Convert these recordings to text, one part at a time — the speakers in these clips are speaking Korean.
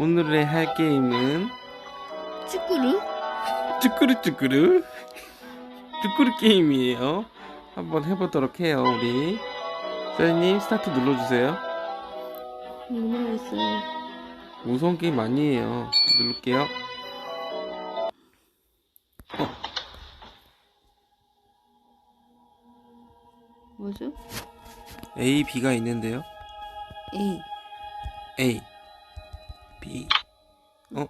오늘의 할 게임은 쭈꾸루? 쭈꾸루 쭈꾸루 쭈꾸루 게임이에요. 한번 해보도록 해요, 우리. 사장님 스타트 눌러주세요. 있어요? 무서운 게임 아니에요. 누를게요. 뭐죠? A, B가 있는데요. A. A, B, 어?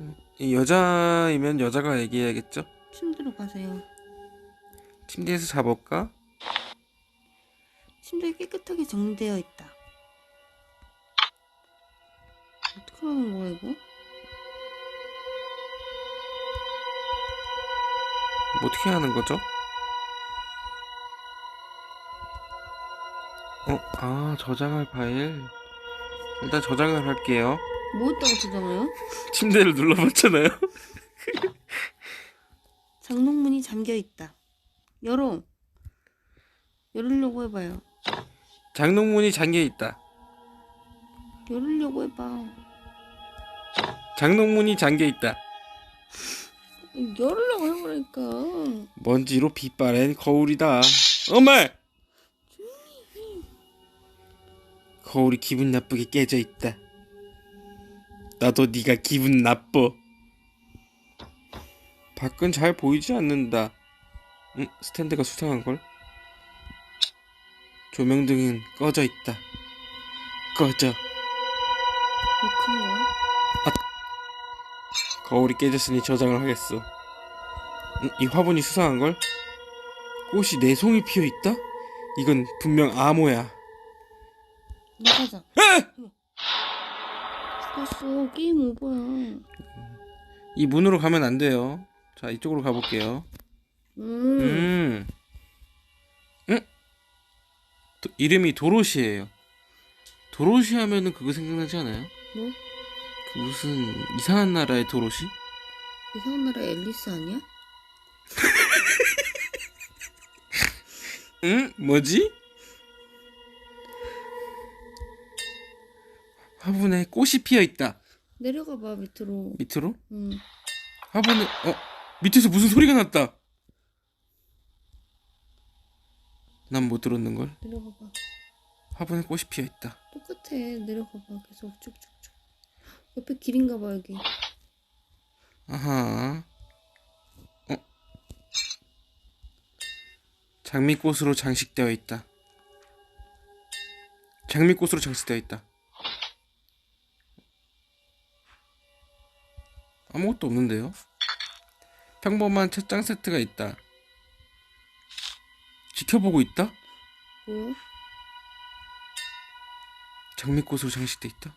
음, 이 여자이면 여자가 얘기해야겠죠? 침대로 가세요. 침대에서 잡을까? 침대 깨끗하게 정리되어 있다. 어떻게 하는 거야 이거? 뭐 어떻게 하는 거죠? 어, 아, 저장할 파일. 일단 저장을 할게요. 뭐 했다고 저장해요? 침대를 눌러봤잖아요. 장롱문이 잠겨 있다. 열어. 열으려고 해봐요. 장롱문이 잠겨 있다. 열으려고 해봐. 장롱문이 잠겨 있다. 열으려고 해보니까. 먼지로 빗바랜 거울이다. 엄마! 거울이 기분 나쁘게 깨져 있다. 나도 네가 기분 나빠. 밖은 잘 보이지 않는다. 응, 스탠드가 수상한 걸. 조명등은 꺼져 있다. 꺼져. 욕한 거야? 거울이 깨졌으니 저장을 하겠어. 응, 이 화분이 수상한 걸. 꽃이 네 송이 피어 있다? 이건 분명 암호야. 나가자. 에! 죽었어. 게임 오버야. 이 문으로 가면 안 돼요. 자, 이쪽으로 가볼게요. 음. 음. 응? 도- 이름이 도로시예요. 도로시 하면은 그거 생각나지 않아요? 뭐? 그 무슨 이상한 나라의 도로시? 이상한 나라 앨리스 아니야? 응? 뭐지? 화분에 꽃이 피어 있다. 내려가 봐 밑으로. 밑으로? 응. 화분에 어 밑에서 무슨 소리가 났다. 난 못 들었는 걸. 내려가 봐. 화분에 꽃이 피어 있다. 똑같아. 내려가 봐. 계속 쭉쭉쭉. 옆에 길인가 봐 여기. 아하. 어? 장미꽃으로 장식되어 있다. 장미꽃으로 장식되어 있다. 아무것도 없는데요? 평범한 책장 세트가 있다. 지켜보고 있다? 뭐야? 장미꽃으로 장식돼 있다.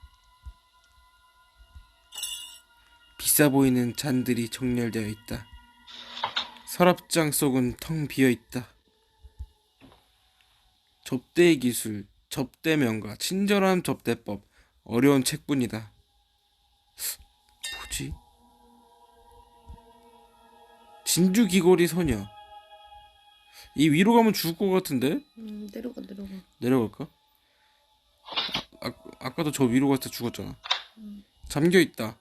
비싸 보이는 잔들이 정렬되어 있다. 서랍장 속은 텅 비어 있다. 접대 기술, 접대 명가, 친절한 접대법, 어려운 책뿐이다. 뭐지? 진주 귀걸이 소녀. 이 위로 가면 죽을 것 같은데? 음 내려가 내려가. 내려갈까? 아, 아, 아까도 저 위로 갔을 때 죽었잖아. 음. 잠겨 있다.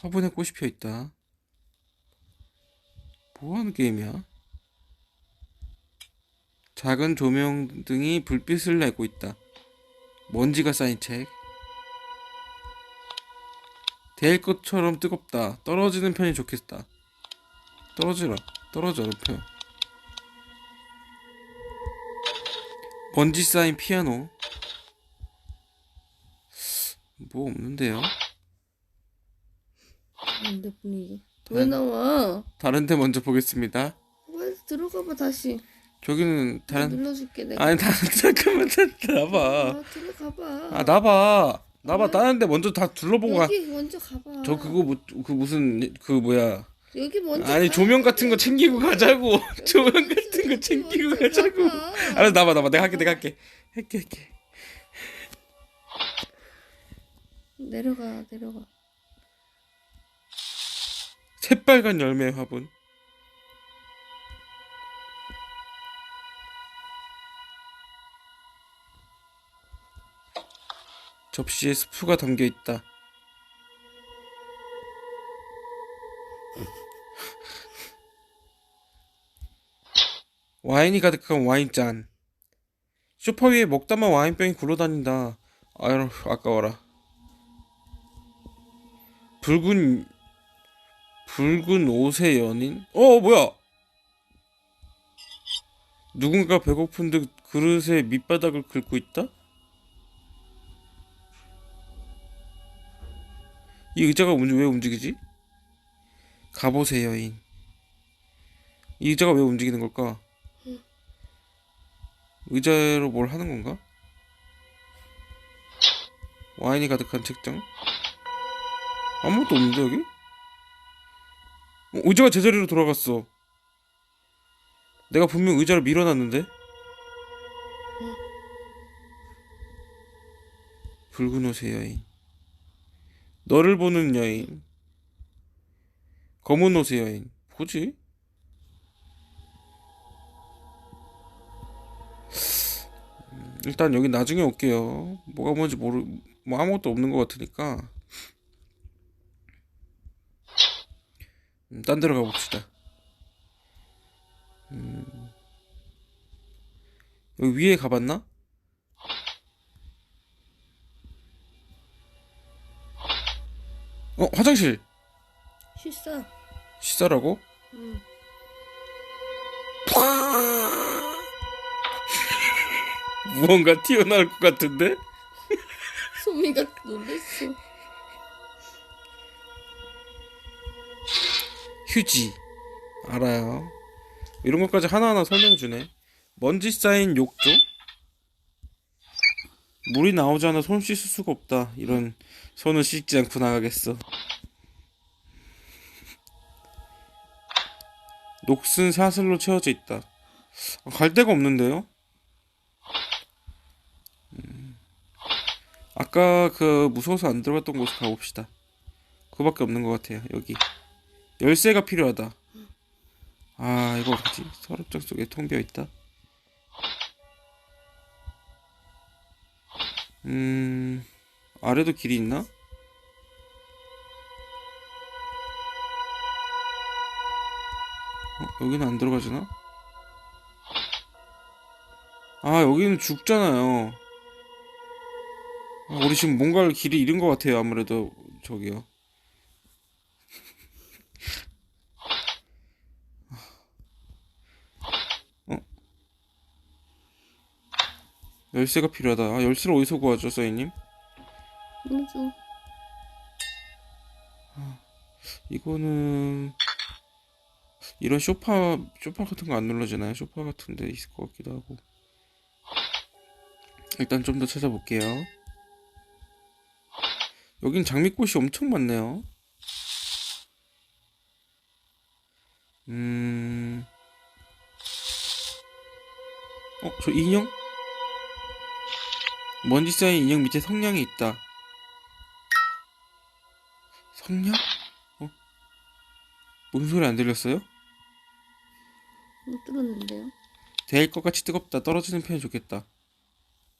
화분에 꽃이 피어 있다. 뭐 하는 게임이야? 작은 조명등이 불빛을 내고 있다. 먼지가 쌓인 책. 데일 것처럼 뜨겁다. 떨어지는 편이 좋겠다. 떨어지라. 떨어져, 높여. 먼지 쌓인 피아노. 뭐 없는데요? 안돼 분위기. 왜 나와? 다른 데 먼저 보겠습니다. 빨리 들어가 봐 다시. 저기는 다른 눌러줄게 내가. 아니 다른 잠깐만 나봐. 아, 들어가 봐. 아 나봐. 나봐. 다른 데 먼저 다 둘러보고 가. 여기 먼저 가봐. 저 그거 뭐, 그 무슨 그 뭐야? 여기 먼저. 아니 가. 조명 같은 거 챙기고 가자고. 조명 같은 거 챙기고 먼저 가자고. 가봐. 알았어 나봐 나봐. 내가 할게 내가 할게. 할게 할게. 내려가 내려가. 새빨간 열매 화분. 접시에 스프가 담겨 있다. 와인이 가득한 와인잔. 소파 위에 먹다만 와인병이 굴러다닌다. 아유, 아까워라. 붉은 붉은 옷의 연인? 어, 뭐야? 누군가 배고픈 듯 그릇의 밑바닥을 긁고 있다? 이 의자가 왜 움직이지? 갑옷의 여인. 이 의자가 왜 움직이는 걸까? 의자로 뭘 하는 건가? 와인이 가득한 책장? 아무것도 없는데 여기? 어, 의자가 제자리로 돌아갔어. 내가 분명 의자를 밀어놨는데? 붉은 옷의 여인. 너를 보는 여인. 검은 옷의 여인. 뭐지? 음, 일단 여기 나중에 올게요. 뭐가 뭔지 모르, 뭐 아무것도 없는 것 같으니까. 음, 딴 데로 가봅시다. 음, 여기 위에 가봤나? 어, 화장실! 실사. 시사라고? 응. 무언가 튀어나올 것 같은데? 소미가 놀랬어. 휴지. 알아요. 이런 것까지 하나하나 설명해 주네. 먼지 쌓인 욕조? 물이 나오지 않아 손 씻을 수가 없다. 이런 손을 씻지 않고 나가겠어. 녹슨 사슬로 채워져 있다. 아, 갈 데가 없는데요? 음. 아까 그 무서워서 안 들어갔던 곳에 가봅시다. 그거밖에 없는 것 같아요. 여기. 열쇠가 필요하다. 아, 이거 어떡하지? 서랍장 속에 통 비어 있다. 음, 아래도 길이 있나? 어, 여기는 안 들어가지나? 아, 여기는 죽잖아요. 아, 우리 지금 뭔가를 길이 잃은 것 같아요. 아무래도 저기요. 열쇠가 필요하다. 아, 열쇠를 어디서 구하죠, 사인님? 모르죠. 이거는 이런 쇼파 쇼파 같은 거 안 눌러지나요? 쇼파 같은 데 있을 것 같기도 하고. 일단 좀 더 찾아볼게요. 여긴 장미꽃이 엄청 많네요. 음. 어, 저 인형? 먼지 쌓인 인형 밑에 성냥이 있다. 성냥? 어? 뭔 소리 안 들렸어요? 못 들었는데요. 데일 것 같이 뜨겁다. 떨어지는 편이 좋겠다.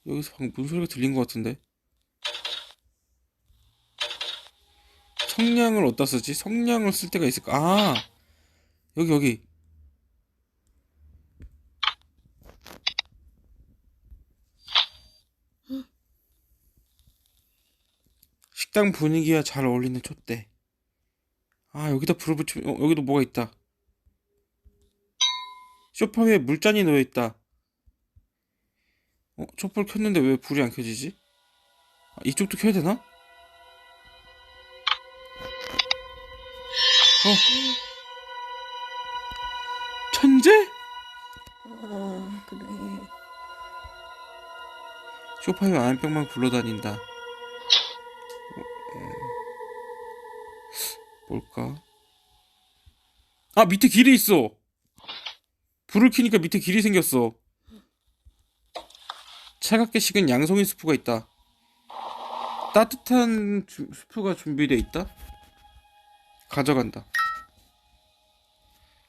여기서 방금 무슨 소리가 들린 것 같은데? 성냥을 어디다 쓰지? 성냥을 쓸 때가 있을까? 아! 여기, 여기. 식당 분위기와 잘 어울리는 촛대. 아, 여기다 불을 붙이면, 어, 여기도 뭐가 있다. 소파 위에 물잔이 놓여 있다. 어, 촛불 켰는데 왜 불이 안 켜지지? 아, 이쪽도 켜야 되나? 어. 천재? 아 그래. 소파 위에 안병만 굴러다닌다. 뭘까? 아, 밑에 길이 있어! 불을 켜니까 밑에 길이 생겼어. 차갑게 식은 양송이 스프가 있다. 따뜻한 주- 스프가 준비되어 있다. 가져간다.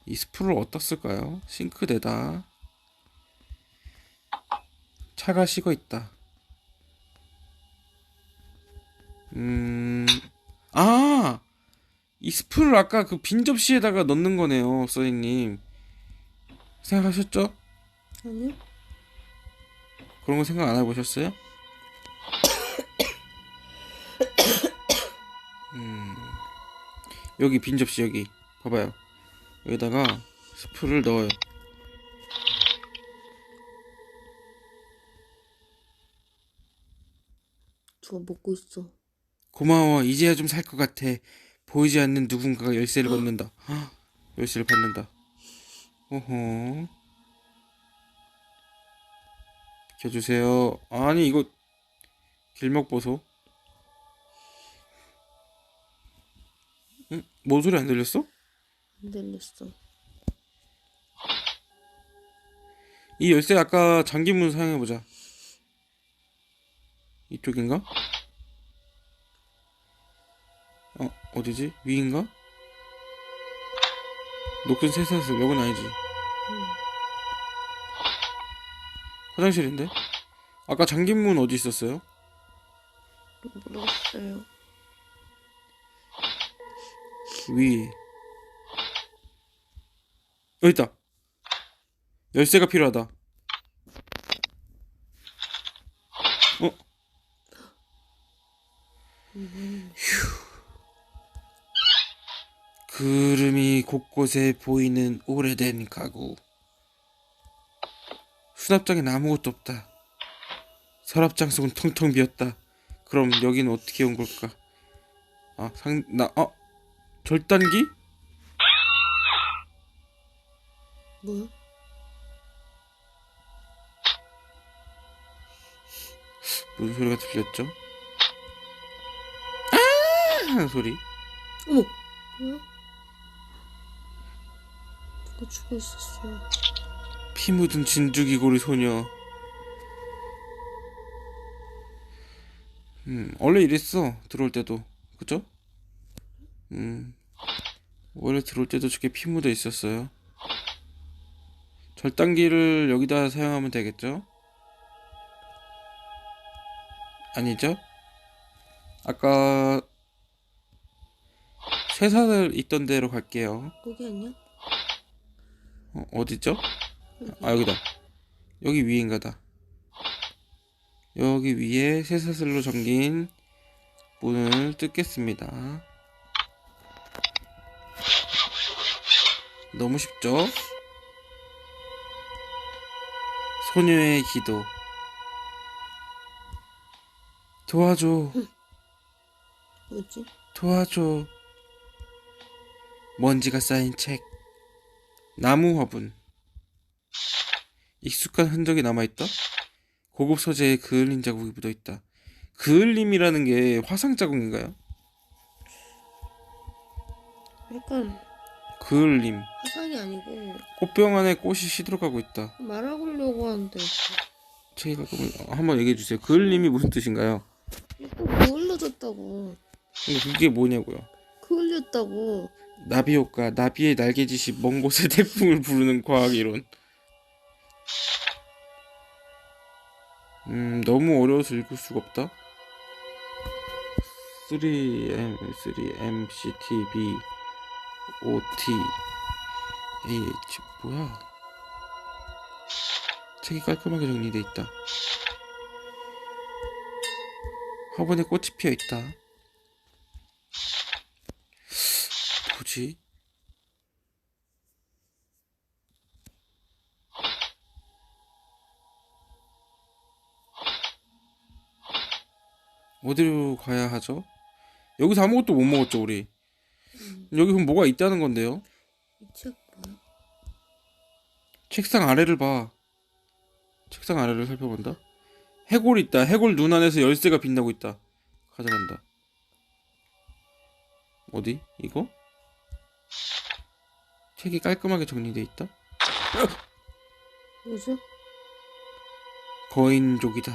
이 스프를 어디다 쓸까요? 싱크대다. 차가 식어 있다. 음, 아! 이 스프를 아까 그 빈 접시에다가 넣는 거네요, 써니님. 생각하셨죠? 아니요? 그런 거 생각 안 해보셨어요? 음, 여기 빈 접시 여기 봐봐요. 여기다가 스프를 넣어요. 누가 먹고 있어. 고마워. 이제야 좀 살 것 같아. 보이지 않는 누군가가 열쇠를. 헉, 열쇠를 받는다. 어허. 비켜주세요. 아니 이거 길목 보소. 응? 뭔 소리 안 들렸어? 안 들렸어. 이 열쇠 아까 잠긴 문 사용해 보자. 이쪽인가? 어 어디지? 위인가? 녹슨 쇠사슬 여긴 아니지. 화장실인데? 아까 잠긴 문 어디 있었어요? 모르겠어요. 위. 여기 있다. 열쇠가 필요하다. 어? 휴. 구름이 곳곳에 보이는 오래된 가구. 수납장엔 아무것도 없다. 서랍장 속은 텅텅 비었다. 그럼 여긴 어떻게 온 걸까? 아, 상, 나, 어? 절단기? 뭐야? 무슨 소리가 들렸죠? 아! 하는 소리. 어머! 뭐야? 죽어 있었어. 피 묻은 진주기 고리 소녀. 음, 원래 이랬어. 들어올 때도. 그죠? 음. 원래 들어올 때도 저게 피 묻어 있었어요. 절단기를 여기다 사용하면 되겠죠? 아니죠? 아까 쇠사슬 있던 데로 갈게요. 거기 아니야? 어, 어디죠? 아 여기다. 여기 위인가다. 여기 위에 쇠사슬로 잠긴 문을 뜯겠습니다. 너무 쉽죠? 소녀의 기도. 도와줘. 뭐지? 도와줘. 먼지가 쌓인 책 나무 화분 익숙한 흔적이 남아있다? 고급 소재의 그을림 자국이 묻어있다. 그을림이라는 게 화상 자국인가요? 약간 그을림. 화상이 아니고 꽃병 안에 꽃이 시들어가고 있다. 말하려고 하는데 어, 한번 얘기해 주세요. 그을림이 무슨 뜻인가요? 그을려졌다고 근데 그게 뭐냐고요? 그을렸다고 나비 효과, 나비의 날개짓이 먼 곳에 태풍을 부르는 과학 이론. 음, 너무 어려워서 읽을 수가 없다. 3M, 3M, CTB, OT, AH, 뭐야? 책이 깔끔하게 정리돼 있다. 화분에 꽃이 피어 있다. 뭐지? 어디로 가야 하죠? 여기서 아무것도 못 먹었죠, 우리. 여기 그럼 뭐가 있다는 건데요? 이책 뭐야? 책상 아래를 봐. 책상 아래를 살펴본다. 해골 있다. 해골 눈 안에서 열쇠가 빛나고 있다. 가져간다. 어디? 이거? 책이 깔끔하게 정리돼 있다. 뭐죠? 거인족이다.